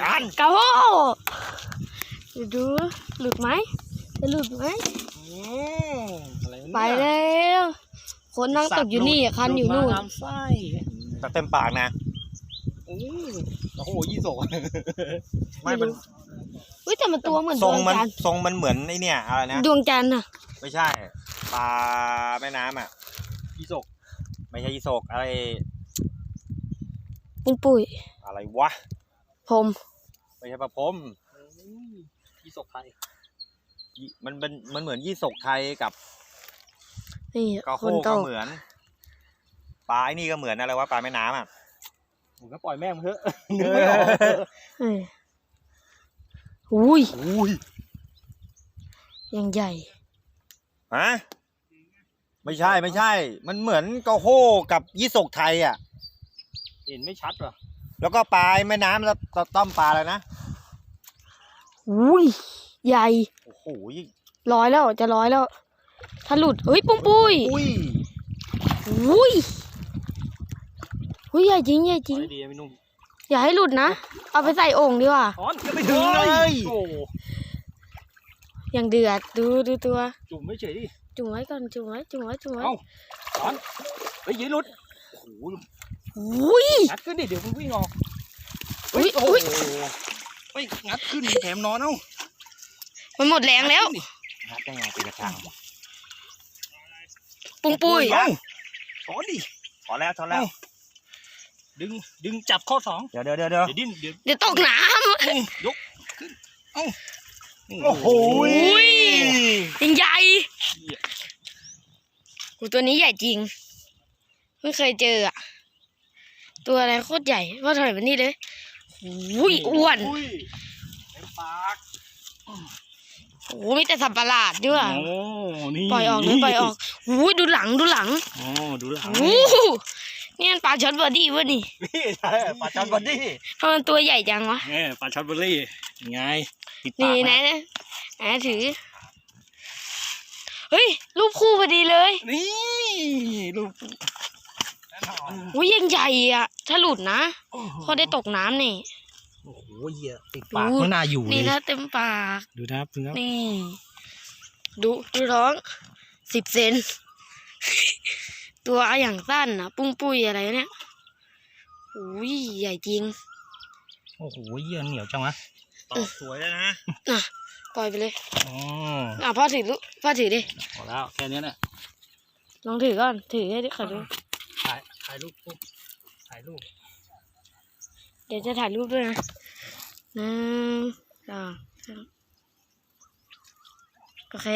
จานกระโหเดี๋ยวดูหลุดไหมจะหลุดไหมอืมอะไรวะไปเนี่ยแล้วคนนั่งตกอยู่นี่อะคันอยู่นู่นดูดมาน้ำไส้แต่เต็มปากนะอืมโอ้โหยี่สกไม่มันเฮ้ยแต่มันตัวเหมือนทดรวงงมันจันทร์ทรงมันเหมือนไอเนี่ยอะไรนะดวงจันทร์อะไม่ใช่ปลาแม่น้ำอะยี่สกไม่ใช่ยีโศกอะไรปุ้งปุ้ยอะไรวะผม ไม่ใช่ปลาพมอืมยี่สกไทยยี่มันเป็นมันเหมือนยี่โศกไทยกับนี่กระคโฮนกโตก็เหมือนปลาไอ้นี่ก็เหมือนอะไรวะปลาแม่น้ำอะผมก็ปล่อยแม่งเถอะนึกไม่ออกเอออุ้ยอุ้ยยังใหญ่ ฮะไม่ใช่ไม่ใช่ มันเหมือนกระโฮกับยี่โศกไทยอะ เห็นไม่ชัดเหรอ แล้วก็ปลาแม่น้ำแล้วต้อมปลาอะไรนะอุ้ยใหญ่โอ้โหร้อยแล้วจะร้อยแล้ว ถ้าหลุดเฮ้ยปุ้งปุ้ยอุ้ยอุ้ยอุ้ยใหญ่จริงใหญ่จริงปล่อยดีๆพี่นุ่มอย่าให้หลุดนะ เอาไปใส่โอ่งดีกว่าถอนก็ไม่ถึงเลยโอ้โหอย่างเดือดดูดูตัว จุ่มไม่เฉยดิ จุ่มไว้ก่อนจุ่มไว้จุ่มไว้จุ่มไว้เอ้าถอนเฮ้ยอยืดหลุดโอ้โห อุ้ยงัดขึ้นดิเดี๋ยวมันวิ่งออกอุ๊ยโอ้อุ๊โหยเฮ้ยงัดขึ้นแถมนอนเอ้ามันหมดแรงแล้วงัดขึ้นดิงัดได้ไงเป็นกระชังปุ้งปุ้ยเอ้าถอนดิถอนแล้วถอนแล้ว ดึงดึงจับข้อสองเดี๋ยวเดี๋ยวเดี๋ยวเดี๋ยวเดี๋ยวดิ้นเดี๋ยวเดี๋ยวตกน้อืมยกขึ้นเอ้าโอ้โหอุ้ยำยังใหญ่โหตัวนี้ใหญ่จริงไม่เคยเจออะ ตัวอะไรโคตรใหญ่ว่าถอยมานี่เลยอุ้ยอ้วนอุ้ยเต็มปากโอ้มีแต่สับประหลาดด้วยโอ้นี่ปล่อยออกเลยปล่อยออกอุ้ยดูหลังดูหลังโอ้ดูหลังโอ้นี่มันปลาช็อตบอดี้วะนี่นี่ใช่ปลาจอนบอดี้ทำไมมันตัวใหญ่จังวะเนี่ยปลาช็อตเบอร์รี่ยังไงติดปานี่กนะไหนถือเฮ้ยรูปคู่พอดีเลย นี่ลูกแน่น อนอุ้ยยังใหญ่อะ ถ้าหลุดนะพอได้ตกน้ำนี่ โอ้โหเหี้ยติดปากดูไม่น่าอยู่เลนี่ยนะเต็มปาก ดูนะครับดูนะครับนี่ ดูดูท้องสิบเซน ตัวอย่างสั้นนะปุ้งปุ้ยอะไรเนี่ยอุ้ยใหญ่จริง โอ้โหเหี้ยเหนียวจังวะตอบสวยเลยนะปล่อยไปเลย อ๋ออะพ่อถือลูกพ่อถือดิพอแล้วแค่นี้แหละลองถือก่อน ถือให้เขาดูถ่าย ถ่ายรูปปุ๊บถ่ายรูป เดี๋ยวจะถ่ายรูปด้วยนะหนึ่งสองสามโอเค